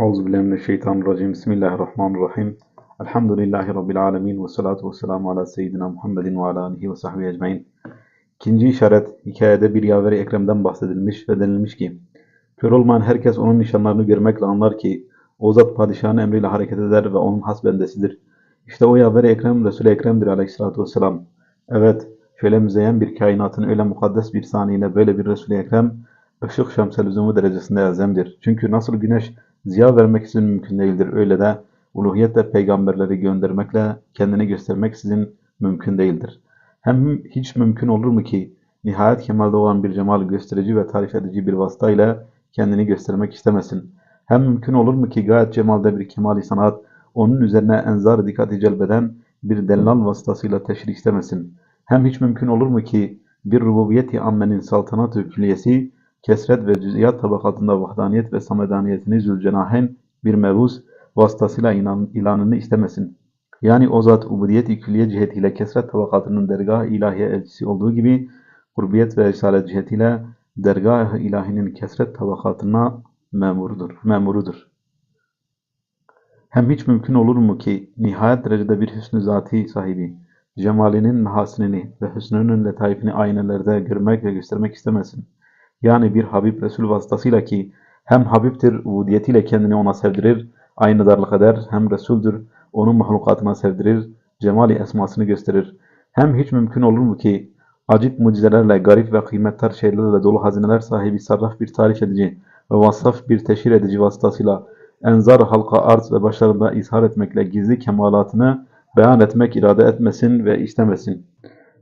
Euzubillahimineşşeytanirracim. Bismillahirrahmanirrahim. Elhamdülillahi Rabbil alemin. Ve salatu ve selamu ala seyyidina Muhammedin ve ala alihi ve sahbihi ecmain. İkinci işaret, hikayede bir yaveri Ekrem'den bahsedilmiş ve denilmiş ki, kör olmayan herkes onun nişanlarını görmekle anlar ki, o zat padişahın emriyle hareket eder ve onun has bendesidir. İşte o yaveri Ekrem, Resul-i Ekrem'dir aleyhissalatu vesselam. Evet, şöyle müzeyyen bir kainatın öyle mukaddes bir saniyine böyle bir Resul-i Ekrem, ışık şemsel derecesinde elzemdir. Çünkü nasıl güneş ziya vermek sizin mümkün değildir, öyle de uluhiyetle peygamberleri göndermekle kendini göstermek sizin mümkün değildir. Hem hiç mümkün olur mu ki nihayet kemalde olan bir cemal gösterici ve tarif edici bir vasıtayla kendini göstermek istemesin? Hem mümkün olur mu ki gayet cemalde bir kemali sanat onun üzerine enzar dikkati celbeden bir dellal vasıtasıyla teşrih istemesin? Hem hiç mümkün olur mu ki bir rububiyeti ammenin saltanat-ı külliyesi kesret ve cüz'iyat tabakatında vahdaniyet ve samedaniyetini zülcenahen bir mevuz vasıtasıyla inan, ilanını istemesin. Yani o zat ubudiyet-i külliye cihetiyle kesret tabakatının dergah ilahiye elçisi olduğu gibi kurbiyet ve risalet cihetiyle dergah ilahinin kesret tabakatına memurudur. memurudur. Hem hiç mümkün olur mu ki nihayet derecede bir hüsnü zati sahibi, cemalinin mehasinini ve hüsnünün letaifini aynelerde görmek ve göstermek istemesin. Yani bir Habib Resul vasıtasıyla ki hem Habibtir, ubudiyetiyle kendini ona sevdirir, aynı darlık eder, hem Resul'dür, onun mahlukatına sevdirir, cemali esmasını gösterir. Hem hiç mümkün olur mu ki acip mucizelerle, garip ve kıymettar şeylerle dolu hazineler sahibi sarraf bir tarif edici ve vasaf bir teşhir edici vasıtasıyla enzar halka arz ve başlarında izhar etmekle gizli kemalatını beyan etmek irade etmesin ve istemesin.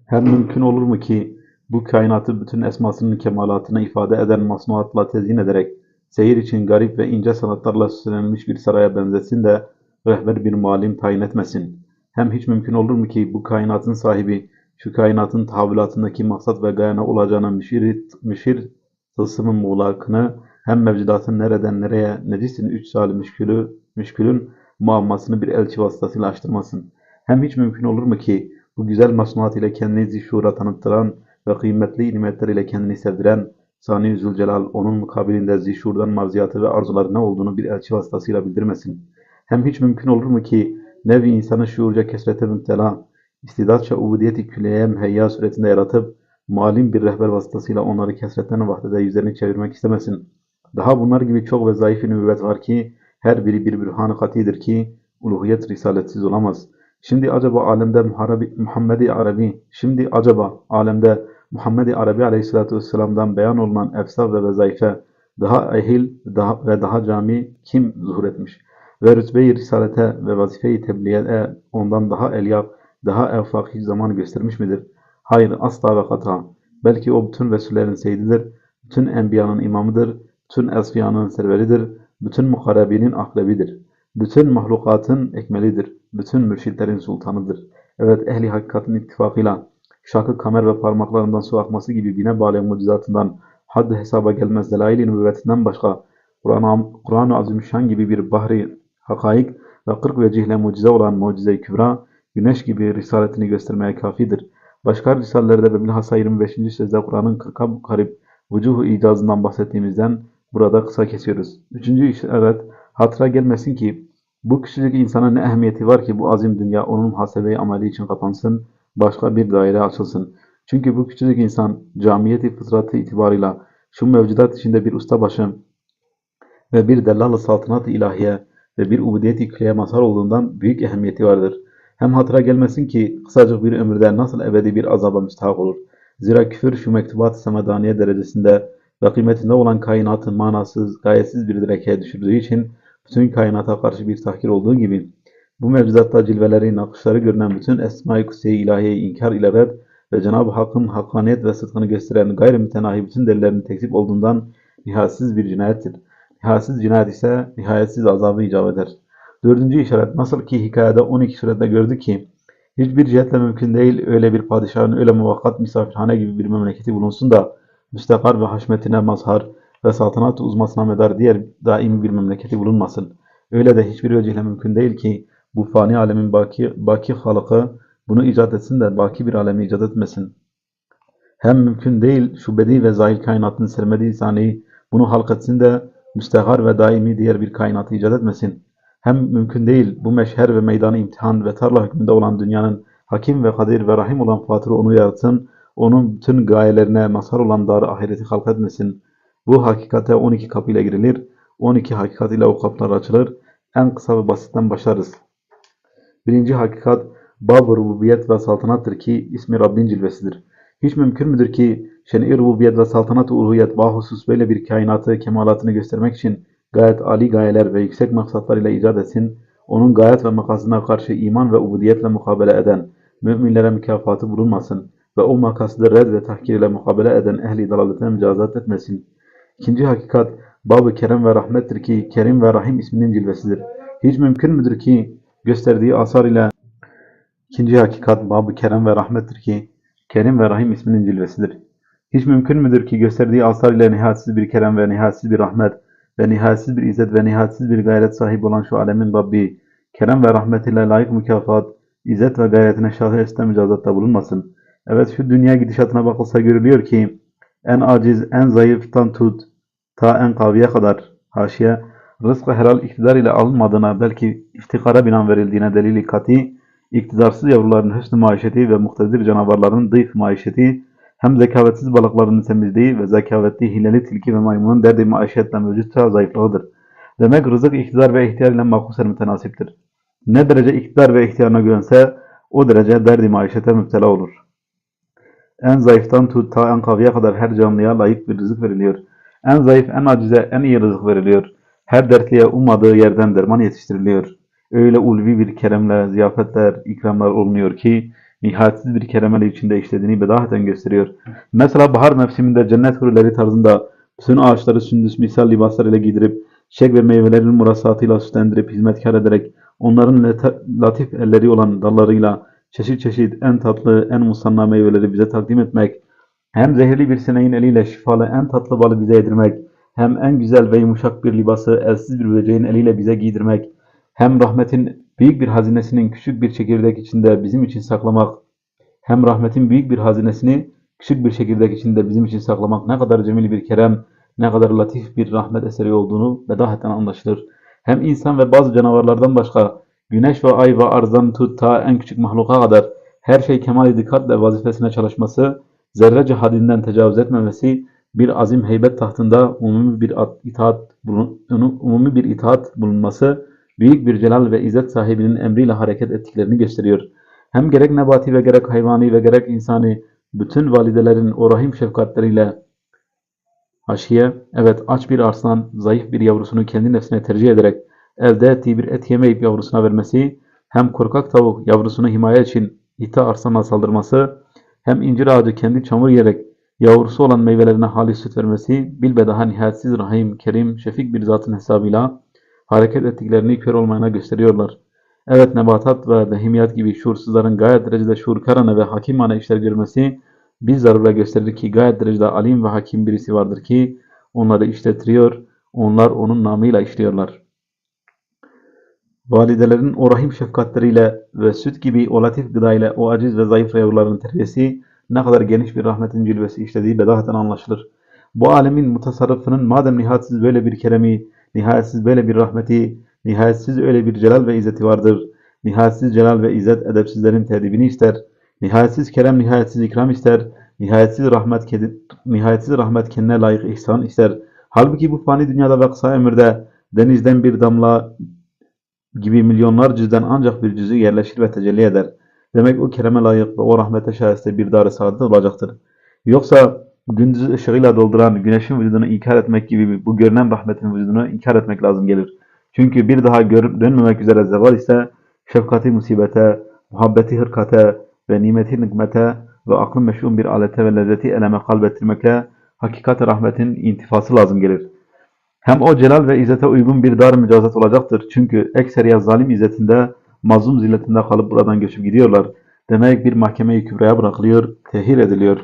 Hem mümkün olur mu ki bu kainatı bütün esmasının kemalatına ifade eden masnuatla tezyin ederek seyir için garip ve ince sanatlarla süslenmiş bir saraya benzesin de rehber bir malim tayin etmesin. Hem hiç mümkün olur mu ki bu kainatın sahibi şu kainatın tahvilatındaki maksat ve gayana olacağına müşir, müşir tılsımın muğlakını hem mevcudatın nereden nereye necisin üç sali müşkülü, müşkülün muammasını bir elçi vasıtasıyla açtırmasın. Hem hiç mümkün olur mu ki bu güzel masnuat ile kendini zişura tanıttıran ve kıymetli nimetler ile kendini sevdiren Sani Zülcelal onun mukabilinde zişurdan marziyatı ve arzuları ne olduğunu bir elçi vasıtasıyla bildirmesin. Hem hiç mümkün olur mu ki nevi insanı şuurca kesrete müptela, istidatça ubudiyeti külliyeye müheyya suretinde yaratıp malim bir rehber vasıtasıyla onları kesretten vahdede yüzlerini çevirmek istemesin. Daha bunlar gibi çok ve zayıf nübüvvet var ki her biri bir bürhan-ı katidir ki uluhiyet risaletsiz olamaz. Şimdi acaba alemde Muhammed-i Arabi, şimdi acaba alemde Muhammed-i Arabi aleyhissalatü vesselam'dan beyan olunan efsaf ve vezaife daha ehil daha ve daha cami kim zuhur etmiş? Ve rütbe-i risalete ve vazife-i tebliğe ondan daha elyaf, daha evfaki zaman göstermiş midir? Hayır, asla ve kata. Belki o bütün Resullerin seyyididir, bütün enbiyanın imamıdır, bütün esfiyanın serveridir, bütün mukarrebinin aklebidir. Bütün mahlukatın ekmelidir, bütün mürşitlerin sultanıdır. Evet, ehli hakikatin ittifakıyla şakı kamer ve parmaklarından su akması gibi bine mucizatından haddi hesaba gelmez delail-i nübüvvetinden başka Kur'an-ı Kur Azimüşşan gibi bir bahri hakaik ve kırk vecihle mucize olan mucize-i kübra güneş gibi risaletini göstermeye kafidir. Başka risalelerde ve bilhassa 25. sözde Kur'an'ın 40'a garip vücuhu icazından bahsettiğimizden burada kısa kesiyoruz. Üçüncü işaret hatıra gelmesin ki bu küçücük insana ne ehemmiyeti var ki bu azim dünya onun hasebeyi ameli için kapansın başka bir daire açılsın. Çünkü bu küçücük insan camiyeti fıtratı itibarıyla şu mevcudat içinde bir ustabaşı ve bir dellal-ı saltanat ilahiye ve bir ubudiyet-i külleye mazhar olduğundan büyük ehemmiyeti vardır. Hem hatıra gelmesin ki kısacık bir ömürde nasıl ebedi bir azaba müstahak olur. Zira küfür şu mektubat-ı semedaniye derecesinde ve kıymetinde olan kainatın manasız, gayetsiz bir direkeye düşürdüğü için bütün kainata karşı bir tahkir olduğu gibi bu mevcudatta cilveleri, nakışları görünen bütün Esma-i Kusiye-i ilahiyeyi inkar ile red ve Cenab-ı Hakk'ın hakkaniyet ve sıdkını gösteren gayri mütenahi bütün delillerini tekzip olduğundan nihayetsiz bir cinayettir. Nihayetsiz cinayet ise nihayetsiz azabı icap eder. Dördüncü işaret nasıl ki hikayede 12 surette gördük ki hiçbir cihetle mümkün değil öyle bir padişahın öyle muvakkat misafirhane gibi bir memleketi bulunsun da müstakar ve haşmetine mazhar ve saltanat uzmasına medar diğer daimi bir memleketi bulunmasın. Öyle de hiçbir vecihle mümkün değil ki bu fani alemin baki, baki halıkı bunu icat etsin de baki bir alemi icat etmesin. Hem mümkün değil şu bedi ve zahir kainatın sermediği sahneyi bunu halk etsin de müstehar ve daimi diğer bir kainatı icat etmesin. Hem mümkün değil bu meşher ve meydanı imtihan ve tarla hükmünde olan dünyanın hakim ve kadir ve rahim olan Fatır'ı onu yaratsın, onun bütün gayelerine mazhar olan dar ahireti halk etmesin. Bu hakikate 12 kapıyla girilir, 12 hakikat ile o kapılar açılır. En kısa ve basitten başlarız. Birinci hakikat, Bab-ı rububiyet ve saltanattır ki ismi Rabbin cilvesidir. Hiç mümkün müdür ki şen-i rububiyet ve saltanat-ı uluhiyet bahusus böyle bir kainatı kemalatını göstermek için gayet ali gayeler ve yüksek maksatlar ile icat etsin, onun gayet ve makasına karşı iman ve ubudiyetle mukabele eden, müminlere mükafatı bulunmasın ve o makasıda red ve tahkir ile mukabele eden ehli dalaletine mücazat etmesin. İkinci hakikat, Bab-ı Kerem ve Rahmettir ki Kerim ve Rahim isminin cilvesidir. Hiç mümkün müdür ki gösterdiği asar ile İkinci hakikat Bab-ı Kerem ve Rahmettir ki Kerim ve Rahim isminin cilvesidir. Hiç mümkün müdür ki gösterdiği asar ile nihayetsiz bir kerem ve nihayetsiz bir rahmet ve nihayetsiz bir izzet ve nihayetsiz bir gayret sahibi olan şu alemin Rabbi, kerem ve rahmet ile layık mükafat, izzet ve gayretine şahı mücazatta bulunmasın. Evet şu dünya gidişatına bakılsa görülüyor ki en aciz, en zayıftan tut, ta en kaviye kadar haşiye, rızkı helal iktidar ile alınmadığına belki iftikara binaen verildiğine delili kati, iktidarsız yavruların hüsnü maişeti ve muhtedir canavarların dıyf maişeti, hem zekavetsiz balıkların temizliği ve zekavetli hileli tilki ve maymunun derdi maişetle mevcutça zayıflığıdır. Demek rızık iktidar ve ihtiyar ile makusen mütenasiptir. Ne derece iktidar ve ihtiyarına güvense o derece derdi maişete müptela olur. En zayıftan tut ta en kaviye kadar her canlıya layık bir rızık veriliyor. En zayıf, en acize, en iyi rızık veriliyor. Her dertliye ummadığı yerden derman yetiştiriliyor. Öyle ulvi bir keremle ziyafetler, ikramlar olunuyor ki nihayetsiz bir keremeli içinde işlediğini bedahaten gösteriyor. Mesela bahar mevsiminde cennet hurileri tarzında bütün ağaçları sündüs misal libaslar ile giydirip, çiçek ve meyvelerin murasatıyla süslendirip hizmetkar ederek, onların latif elleri olan dallarıyla çeşit çeşit en tatlı, en musanna meyveleri bize takdim etmek, hem zehirli bir sineğin eliyle şifalı en tatlı balı bize yedirmek, hem en güzel ve yumuşak bir libası elsiz bir böceğin eliyle bize giydirmek, hem rahmetin büyük bir hazinesinin küçük bir çekirdek içinde bizim için saklamak, hem rahmetin büyük bir hazinesini küçük bir çekirdek içinde bizim için saklamak ne kadar cemil bir kerem, ne kadar latif bir rahmet eseri olduğunu bedahetten anlaşılır. Hem insan ve bazı canavarlardan başka güneş ve ay ve arzdan tut ta en küçük mahluka kadar her şey kemal dikkatle vazifesine çalışması, zerrece hadinden tecavüz etmemesi, bir azim heybet tahtında umumi bir at- itaat umumi bir itaat bulunması, büyük bir celal ve izzet sahibinin emriyle hareket ettiklerini gösteriyor. Hem gerek nebati ve gerek hayvani ve gerek insani bütün validelerin o rahim şefkatleriyle haşiye, evet aç bir arslan zayıf bir yavrusunu kendi nefsine tercih ederek elde ettiği bir et yemeyip yavrusuna vermesi, hem korkak tavuk yavrusunu himaye için ite arslana saldırması, hem incir ağacı kendi çamur yiyerek yavrusu olan meyvelerine halis süt vermesi, bilbedaha nihayetsiz rahim, kerim, şefik bir zatın hesabıyla hareket ettiklerini kör olmayana gösteriyorlar. Evet nebatat ve behimiyat gibi şuursuzların gayet derecede şuurkarane ve hakimane işler görmesi bir zarura gösterir ki gayet derecede alim ve hakim birisi vardır ki onları işletiyor, onlar onun namıyla işliyorlar. Validelerin o rahim şefkatleriyle ve süt gibi o latif gıda ile o aciz ve zayıf yavruların terbiyesi ne kadar geniş bir rahmetin cilvesi işlediği bedahaten anlaşılır. Bu alemin mutasarrıfının madem nihayetsiz böyle bir keremi, nihayetsiz böyle bir rahmeti, nihayetsiz öyle bir celal ve izzeti vardır. Nihayetsiz celal ve izzet edepsizlerin tedibini ister. Nihayetsiz kerem, nihayetsiz ikram ister. Nihayetsiz rahmet, nihayetsiz rahmet kendine layık ihsan ister. Halbuki bu fani dünyada ve kısa ömürde denizden bir damla gibi milyonlar cüzden ancak bir cüzü yerleşir ve tecelli eder. Demek o kereme layık ve o rahmete şayeste bir dar-ı saadet olacaktır. Yoksa gündüz ışığıyla dolduran güneşin vücudunu inkar etmek gibi bu görünen rahmetin vücudunu inkar etmek lazım gelir. Çünkü bir daha görüp dönmemek üzere zeval ise şefkati musibete, muhabbeti hırkate ve nimeti nikmete ve aklın meşhum bir alete ve lezzeti eleme kalbettirmekle hakikati rahmetin intifası lazım gelir. Hem o celal ve izzete uygun bir dar mücazat olacaktır. Çünkü ekseriya zalim izzetinde, mazlum zilletinde kalıp buradan göçüp gidiyorlar. Demek bir mahkeme-i kübraya bırakılıyor, tehir ediliyor.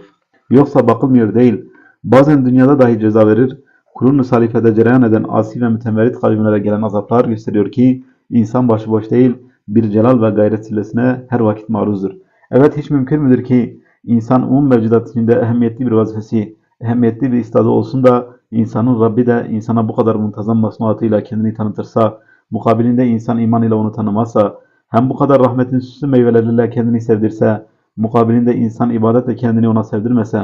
Yoksa bakılmıyor değil. Bazen dünyada dahi ceza verir. Kurun-u salifede cereyan eden asi ve mütemerrit kavimlere gelen azaplar gösteriyor ki insan başıboş değil, bir celal ve gayret sillesine her vakit maruzdur. Evet hiç mümkün müdür ki insan umum mevcudat içinde ehemmiyetli bir vazifesi, ehemmiyetli bir istadı olsun da insanın Rabbi de insana bu kadar muntazam masnuatıyla kendini tanıtırsa, mukabilinde insan iman ile onu tanımazsa, hem bu kadar rahmetin süslü meyveleriyle kendini sevdirse, mukabilinde insan ibadetle kendini ona sevdirmese,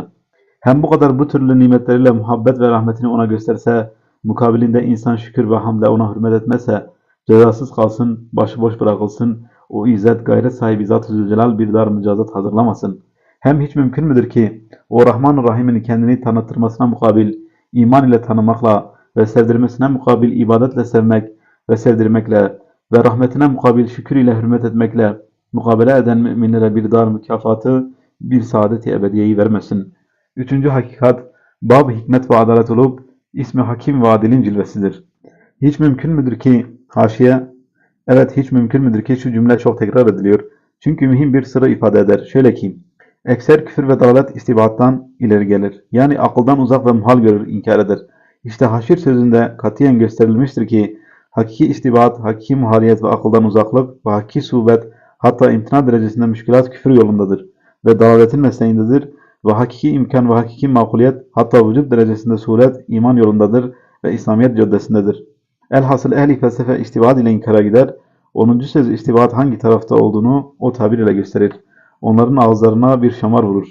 hem bu kadar bu türlü nimetleriyle muhabbet ve rahmetini ona gösterse, mukabilinde insan şükür ve hamle ona hürmet etmese, cezasız kalsın, başıboş bırakılsın, o izzet gayret sahibi Zat-ı Zülcelal bir dar mücazat hazırlamasın. Hem hiç mümkün müdür ki o Rahman-ı Rahim'in kendini tanıtırmasına mukabil iman ile tanımakla ve sevdirmesine mukabil ibadetle sevmek ve sevdirmekle ve rahmetine mukabil şükür ile hürmet etmekle mukabele eden müminlere bir dar mükafatı, bir saadeti ebediyeyi vermesin. Üçüncü hakikat, bab hikmet ve adalet olup ismi hakim ve adilin cilvesidir. Hiç mümkün müdür ki haşiye, evet hiç mümkün müdür ki şu cümle çok tekrar ediliyor. Çünkü mühim bir sırrı ifade eder. Şöyle ki, ekser küfür ve dalalet istibattan ileri gelir. Yani akıldan uzak ve muhal görür, inkar eder. İşte haşir sözünde katiyen gösterilmiştir ki, hakiki istibat, hakiki muhaliyet ve akıldan uzaklık ve hakiki suhbet hatta imtina derecesinde müşkilat küfür yolundadır ve dalaletin mesleğindedir ve hakiki imkan ve hakiki makuliyet hatta vücut derecesinde suret iman yolundadır ve İslamiyet caddesindedir. Elhasıl ehli felsefe istibat ile inkara gider. 10. söz istibat hangi tarafta olduğunu o tabir ile gösterir. Onların ağızlarına bir şamar vurur.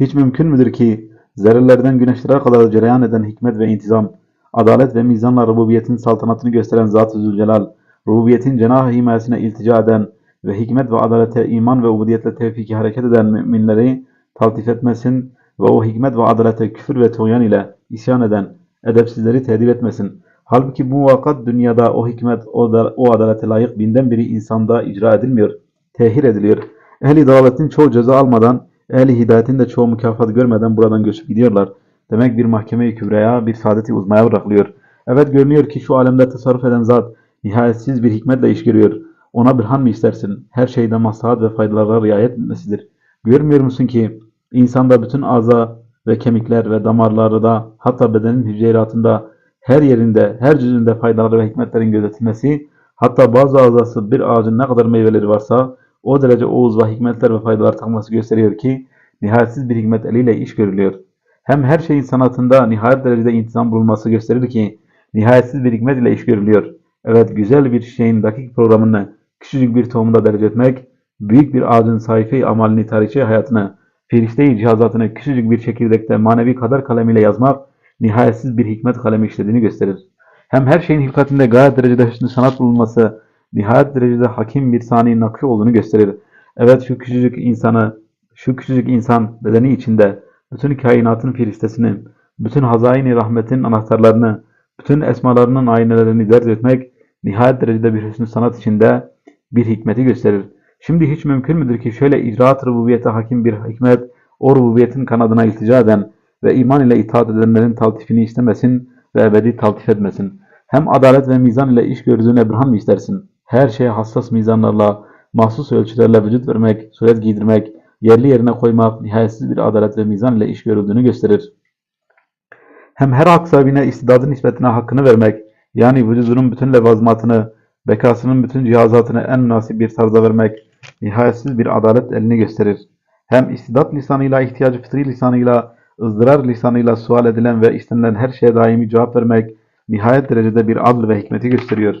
Hiç mümkün müdür ki zerrelerden güneşlere kadar cereyan eden hikmet ve intizam, adalet ve mizanla rububiyetin saltanatını gösteren Zat-ı Zülcelal, rububiyetin cenah-ı himayesine iltica eden ve hikmet ve adalete iman ve ubudiyetle tevfiki hareket eden müminleri taltif etmesin ve o hikmet ve adalete küfür ve tuğyan ile isyan eden edepsizleri tedip etmesin. Halbuki bu vakat dünyada o hikmet, o, da, o adalete layık binden biri insanda icra edilmiyor, tehir ediliyor. Ehli dalaletin çoğu ceza almadan, ehli hidayetin de çoğu mükafat görmeden buradan göçüp gidiyorlar. Demek bir mahkeme-i kübraya, bir saadeti uzmaya bırakılıyor. Evet görünüyor ki şu alemde tasarruf eden zat nihayetsiz bir hikmetle iş görüyor. Ona bir han mı istersin? Her şeyde maslahat ve faydalara riayet etmesidir. Görmüyor musun ki insanda bütün aza ve kemikler ve damarları da hatta bedenin hücreratında her yerinde, her cüzünde faydaları ve hikmetlerin gözetilmesi, hatta bazı azası bir ağacın ne kadar meyveleri varsa o derece oğuz ve hikmetler ve faydalar takması gösteriyor ki nihayetsiz bir hikmet eliyle iş görülüyor. Hem her şeyin sanatında nihayet derecede intizam bulunması gösterir ki nihayetsiz bir hikmet ile iş görülüyor. Evet güzel bir şeyin dakik programını küçücük bir tohumda derece etmek, büyük bir ağacın sayfayı amalini tarihçi hayatını, firişteyi cihazatını küçücük bir çekirdekte manevi kadar kalemiyle yazmak, nihayetsiz bir hikmet kalemi işlediğini gösterir. Hem her şeyin hilkatinde gayet derecede hüsnü sanat bulunması, nihayet derecede hakim bir sani nakşı olduğunu gösterir. Evet şu küçücük insanı, şu küçücük insan bedeni içinde bütün kainatın firistesini, bütün hazaini rahmetin anahtarlarını, bütün esmalarının aynelerini dert etmek, nihayet derecede bir hüsnü sanat içinde bir hikmeti gösterir. Şimdi hiç mümkün müdür ki şöyle icraat rububiyete hakim bir hikmet, o rububiyetin kanadına iltica eden ve iman ile itaat edenlerin taltifini istemesin ve ebedi taltif etmesin. Hem adalet ve mizan ile iş gördüğüne bir mı istersin? Her şeye hassas mizanlarla, mahsus ölçülerle vücut vermek, suret giydirmek, yerli yerine koymak, nihayetsiz bir adalet ve mizan ile iş görüldüğünü gösterir. Hem her hak sahibine istidadı nispetine hakkını vermek, yani vücudunun bütün levazmatını, bekasının bütün cihazatını en münasip bir tarzda vermek, nihayetsiz bir adalet elini gösterir. Hem istidat lisanıyla, ihtiyacı fıtri lisanıyla, ızdırar lisanıyla sual edilen ve istenilen her şeye daimi cevap vermek, nihayet derecede bir adl ve hikmeti gösteriyor.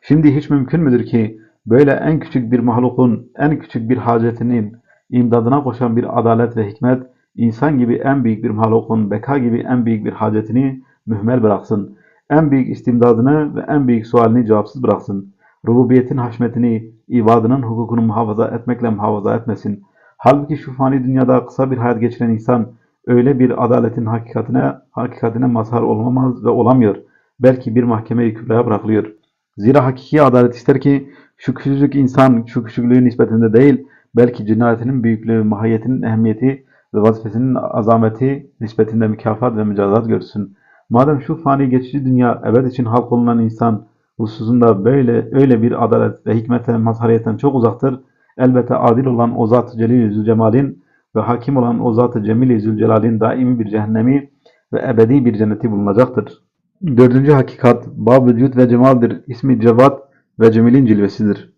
Şimdi hiç mümkün müdür ki, böyle en küçük bir mahlukun, en küçük bir hacetinin imdadına koşan bir adalet ve hikmet, insan gibi en büyük bir mahlukun, beka gibi en büyük bir hacetini mühmel bıraksın en büyük istimdadını ve en büyük sualini cevapsız bıraksın. Rububiyetin haşmetini, ibadının hukukunu muhafaza etmekle muhafaza etmesin. Halbuki şu fani dünyada kısa bir hayat geçiren insan öyle bir adaletin hakikatine, hakikatine mazhar olamaz ve olamıyor. Belki bir mahkeme-i kübraya bırakılıyor. Zira hakiki adalet ister ki şu küçücük insan şu küçüklüğü nispetinde değil, belki cinayetinin büyüklüğü, mahiyetinin ehemmiyeti ve vazifesinin azameti nispetinde mükafat ve mücazat görsün. Madem şu fani geçici dünya ebed için halk olunan insan hususunda böyle öyle bir adalet ve hikmete mazhariyetten çok uzaktır. Elbette adil olan o Zat-ı Celil-i Zülcemal'in ve hakim olan o Zat-ı Cemil-i Zülcelal'in daimi bir cehennemi ve ebedi bir cenneti bulunacaktır. Dördüncü hakikat, bab vücut ve cemaldir. İsmi Cevat ve Cemil'in cilvesidir.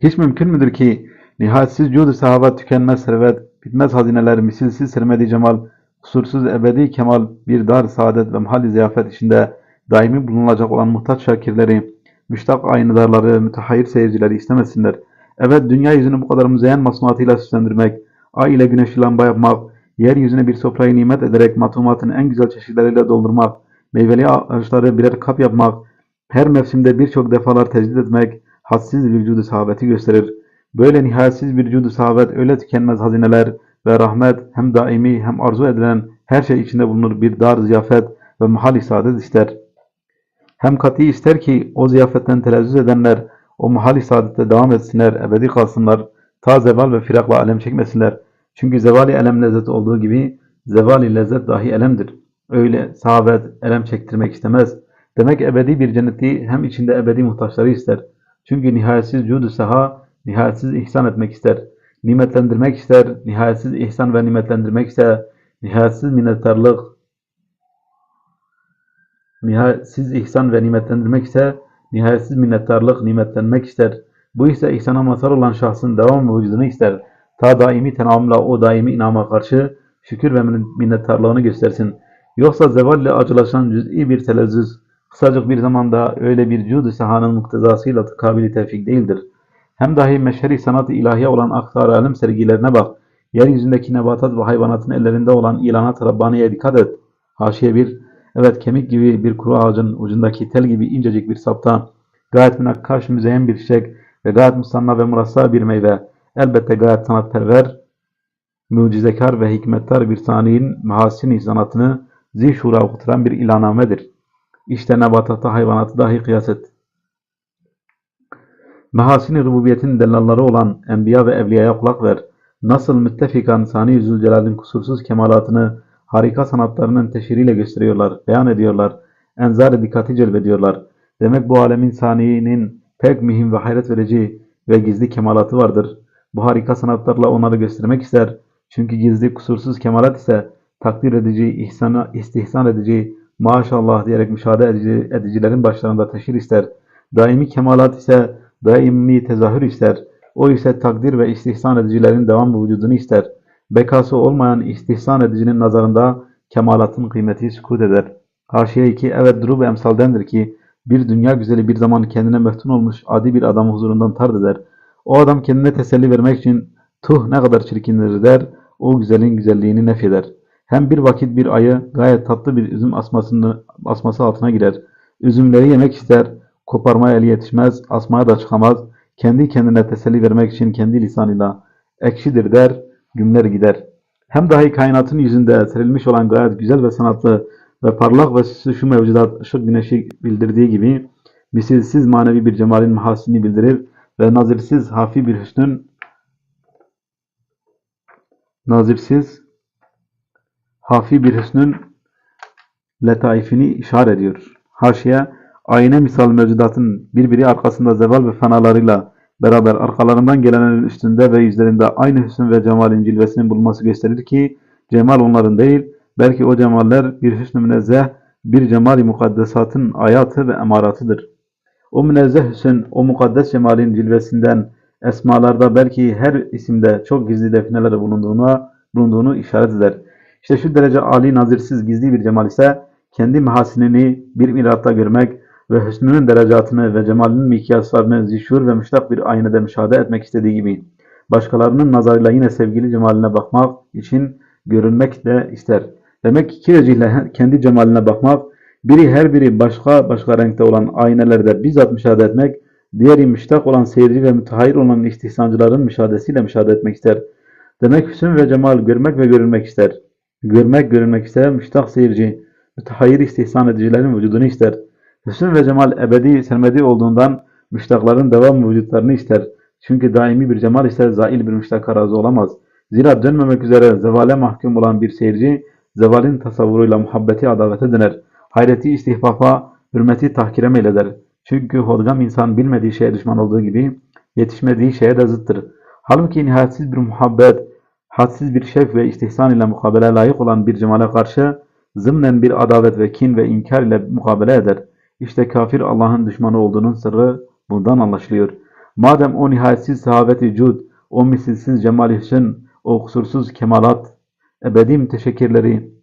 Hiç mümkün müdür ki nihayetsiz cud-u sahabat tükenmez servet, bitmez hazineler, misilsiz sermedi cemal, kusursuz ebedi kemal bir dar saadet ve mahal ziyafet içinde daimi bulunulacak olan muhtaç şakirleri, müştak aynidarları, mütehayyir seyircileri istemesinler. Evet dünya yüzünü bu kadar müzeyyen masnuatıyla süslendirmek, ay ile güneşi lamba yapmak, yeryüzüne bir sofrayı nimet ederek matumatın en güzel çeşitleriyle doldurmak, meyveli ağaçları birer kap yapmak, her mevsimde birçok defalar tecdit etmek, hadsiz vücudu sahabeti gösterir. Böyle nihayetsiz bir vücudu sahabet öyle tükenmez hazineler ve rahmet hem daimi hem arzu edilen her şey içinde bulunur bir dar ziyafet ve mahal saadet ister. Hem kati ister ki o ziyafetten telezzüz edenler o mahal saadette devam etsinler, ebedi kalsınlar, ta zeval ve firakla alem çekmesinler. Çünkü zevali elem lezzet olduğu gibi zevali lezzet dahi elemdir. Öyle sahabet elem çektirmek istemez. Demek ebedi bir cenneti hem içinde ebedi muhtaçları ister. Çünkü nihayetsiz cudu saha, nihayetsiz ihsan etmek ister. Nimetlendirmek ister, nihayetsiz ihsan ve nimetlendirmek ister. Nihayetsiz minnettarlık, nihayetsiz ihsan ve nimetlendirmek ister. Nihayetsiz minnettarlık, nimetlenmek ister. Bu ise ihsana mazhar olan şahsın devam vücudunu ister. Ta daimi tenamla o daimi inama karşı şükür ve minnettarlığını göstersin. Yoksa zevalle acılaşan cüz'i bir telezzüz, kısacık bir zamanda öyle bir cud-u sahanın muktezasıyla kabili tevfik değildir. Hem dahi meşheri sanat-ı ilahiye olan aktar alim sergilerine bak. Yeryüzündeki nebatat ve hayvanatın ellerinde olan ilanat Rabbani'ye dikkat et. Haşiye bir, evet kemik gibi bir kuru ağacın ucundaki tel gibi incecik bir sapta, gayet münakkaş müzeyyen bir çiçek ve gayet musanna ve murassa bir meyve, elbette gayet sanatperver, mucizekar ve hikmettar bir saniyin mahasini sanatını zihşura okuturan bir ilanamedir. İşte nebatata hayvanatı dahi kıyas et. Mahasini rububiyetin dellalları olan enbiya ve evliyaya kulak ver. Nasıl müttefikan Sani Zülcelal'in kusursuz kemalatını harika sanatlarının teşhiriyle gösteriyorlar, beyan ediyorlar, enzar dikkati celbediyorlar. Demek bu alemin saniyinin pek mühim ve hayret verici ve gizli kemalatı vardır. Bu harika sanatlarla onları göstermek ister. Çünkü gizli kusursuz kemalat ise takdir edici, ihsana, istihsan edici, maşallah diyerek müşahede edici, edicilerin başlarında teşhir ister. Daimi kemalat ise daimi tezahür ister. O ise takdir ve istihsan edicilerin devam vücudunu ister. Bekası olmayan istihsan edicinin nazarında kemalatın kıymeti sükut eder. Haşiye 2 evet durub emsaldendir ki bir dünya güzeli bir zaman kendine meftun olmuş adi bir adam huzurundan tard eder. O adam kendine teselli vermek için tuh ne kadar çirkindir der, o güzelin güzelliğini nefyeder. Hem bir vakit bir ayı gayet tatlı bir üzüm asması altına girer. Üzümleri yemek ister, koparmaya eli yetişmez, asmaya da çıkamaz. Kendi kendine teselli vermek için kendi lisanıyla ekşidir der, gümler gider. Hem dahi kainatın yüzünde serilmiş olan gayet güzel ve sanatlı ve parlak ve şu mevcudat ışık güneşi bildirdiği gibi misilsiz manevi bir cemalin mahasini bildirir ve nazirsiz hafi bir hüsnün nazirsiz hafi bir hüsnün letaifini işaret ediyor. Haşiye, ayine misal mevcudatın birbiri arkasında zeval ve fenalarıyla beraber arkalarından gelenlerin üstünde ve yüzlerinde aynı hüsn ve cemalin cilvesinin bulunması gösterir ki cemal onların değil, belki o cemaller bir hüsn-ü münezzeh, bir cemal-i mukaddesatın ayatı ve emaratıdır. O münezzeh hüsn, o mukaddes cemalin cilvesinden esmalarda belki her isimde çok gizli defineler bulunduğuna, bulunduğunu işaret eder. İşte şu derece âli nazirsiz gizli bir cemal ise kendi mahasinini bir miratta görmek ve hüsnünün derecatını ve cemalinin mikyaslarını zişur ve müştak bir aynada müşahede etmek istediği gibi başkalarının nazarıyla yine sevgili cemaline bakmak için görünmek de ister. Demek ki iki vecihle kendi cemaline bakmak, biri her biri başka başka renkte olan aynelerde bizzat müşahede etmek, diğeri müştak olan seyirci ve mütehayyir olan istihsancıların müşahadesiyle müşahede etmek ister. Demek hüsn ve cemal görmek ve görünmek ister. Görmek, görünmek ister, müştak seyirci, mütehayyir istihsan edicilerin vücudunu ister. Hüsn ve cemal ebedi, sermedi olduğundan müştakların devam vücutlarını ister. Çünkü daimi bir cemal ise zail bir müştak razı olamaz. Zira dönmemek üzere zevale mahkum olan bir seyirci, zevalin tasavvuruyla muhabbeti adavete döner. Hayreti istihfafa, hürmeti tahkire meyleder. Çünkü hodgam insan bilmediği şeye düşman olduğu gibi, yetişmediği şeye de zıttır. Halbuki nihayetsiz bir muhabbet, hadsiz bir şevk ve istihsan ile mukabele layık olan bir cemale karşı, zımnen bir adavet ve kin ve inkar ile mukabele eder. İşte kafir Allah'ın düşmanı olduğunun sırrı bundan anlaşılıyor. Madem o nihayetsiz sahabeti cud, o misilsiz cemal hüsn, o kusursuz kemalat ebedi müteşekkirleri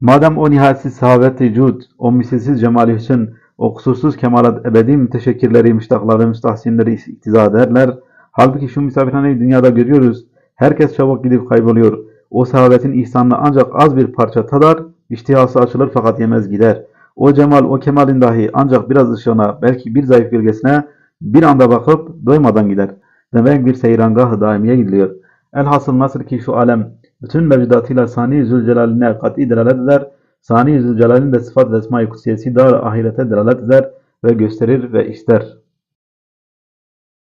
Madem o nihayetsiz sahabet-i cud, o misilsiz cemali hüsn, o kusursuz kemalat ebedi müteşekkirleri, müştakları, müstahsinleri iktiza ederler. Halbuki şu misafirhaneyi dünyada görüyoruz. Herkes çabuk gidip kayboluyor. O sahabetin ihsanını ancak az bir parça tadar, iştihası açılır fakat yemez gider. O cemal, o kemalin dahi ancak biraz ışığına, belki bir zayıf gölgesine bir anda bakıp doymadan gider. Demek bir seyrangah-ı daimiye gidiliyor. Elhasıl nasıl ki şu alem bütün mevcudatıyla Sani Zülcelal'ine kat'i delalet eder, Sani Zülcelal'in de sıfat ve esma-i kutsiyesi dar ahirete delalet eder ve gösterir ve ister.